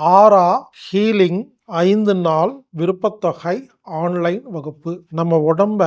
ஆரா ஹீலிங் ஐந்து நாள் விருப்பத்தொகை ஆன்லைன் வகுப்பு. நம்ம உடம்ப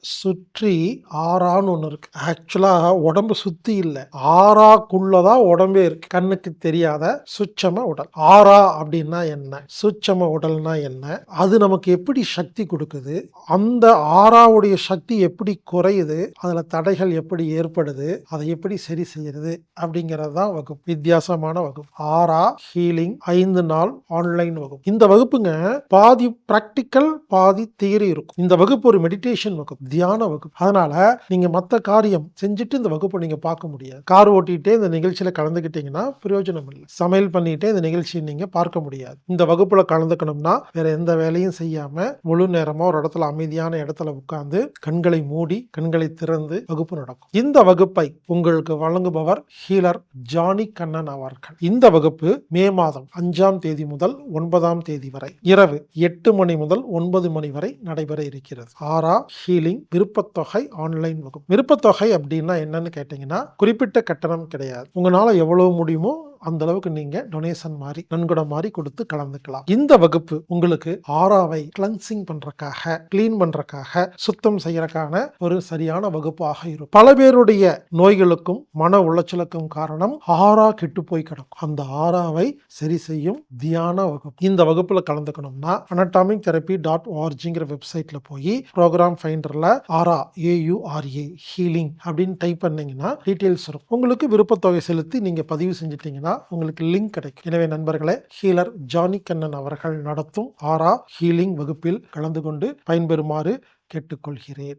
சுற்றி ஆறான்னு ஒன்று இருக்கு. ஆக்சுவலாக உடம்பு சுத்தி இல்லை. ஆறாக்குள்ளதான் உடம்பே இருக்கு. கண்ணுக்கு தெரியாத சுச்சம உடல். ஆறா அப்படின்னா என்ன? சுச்சம உடல்னா என்ன? அது நமக்கு எப்படி சக்தி கொடுக்குது? அந்த ஆறாவுடைய சக்தி எப்படி குறையுது? அதில் தடைகள் எப்படி ஏற்படுது? அதை எப்படி சரி செய்யறது? அப்படிங்கிறது தான் வகுப்பு. வித்தியாசமான வகுப்பு. ஆறா ஹீலிங் ஐந்து நாள் ஆன்லைன் வகுப்பு. இந்த வகுப்பு வகுப்புங்க பாதி ப்ராக்டிக்கல் பாதி தியரி இருக்கும். இந்த வகுப்பு ஒரு மெடிடேஷன் வகுப்பு தியான வகுப்பு. அதனால நீங்க மற்ற காரியம் செஞ்சுட்டு இந்த வகுப்பை நீங்க பார்க்க முடியாது. கார் ஓட்டிகிட்டே இந்த நிகழ்ச்சியில கலந்துக்கிட்டீங்கன்னா பிரயோஜனம் இல்லை. சமையல் பண்ணிட்டே இந்த நிகழ்ச்சியை நீங்க பார்க்க முடியாது. இந்த வகுப்புல கலந்துக்கணும்னா வேற எந்த வேலையும் செய்யாம முழு நேரமா ஒரு இடத்துல அமைதியான இடத்துல உட்கார்ந்து கண்களை மூடி கண்களை திறந்து வகுப்பு நடக்கும். இந்த வகுப்பை உங்களுக்கு வழங்குபவர் ஹீலர் ஜானி கண்ணன் அவர்கள். இந்த வகுப்பு மே மாதம் அஞ்சாம் தேதி முதல் ஒன்பதாம் தேதி வரை இரவு எட்டு மணி முதல் ஒன்பது மணி வரை நடைபெற இருக்கிறது. ஆரா ஹீலிங் விருப்பத்தொகை ஆன்லைன் வகுப்பு. விருப்பத்தொகை அப்படின்னா என்னன்னு கேட்டீங்கன்னா குறிப்பிட்ட கட்டணம் கிடையாது. உங்களால எவ்வளவு முடியுமோ அந்த அளவுக்கு நீங்க டொனேஷன் மாதிரி நன்கொடை மாதிரி கொடுத்து கலந்துக்கலாம். இந்த வகுப்பு உங்களுக்கு ஆறாவை கிளன்சிங் பண்றக்காக கிளீன் பண்றக்காக சுத்தம் செய்யறக்கான ஒரு சரியான வகுப்பாக இருக்கும். பல பேருடைய நோய்களுக்கும் மன உளைச்சலுக்கும் காரணம் ஆறா கெட்டு போய் கிடக்கும். அந்த ஆறாவை சரி செய்யும் தியான வகுப்பு. இந்த வகுப்புல கலந்துக்கணும்னா அனட்டாமிக் தெரப்பி டாட் ஆர்ஜிங்கிற வெப்சைட்ல போய் program ஃபைண்டர்ல aura A U R A healing அப்படின்னு டைப் பண்ணீங்கன்னா டீட்டெயில்ஸ் இருக்கும். உங்களுக்கு விருப்பத்தொகை செலுத்தி நீங்க பதிவு செஞ்சிட்டீங்கன்னா உங்களுக்கு லிங்க் கிடைக்கும். எனவே நண்பர்களே ஹீலர் ஜானி கண்ணன் அவர்கள் நடத்தும் ஆரா ஹீலிங் வகுப்பில் கலந்து கொண்டு பயன்பெறுமாறு கேட்டுக்கொள்கிறேன்.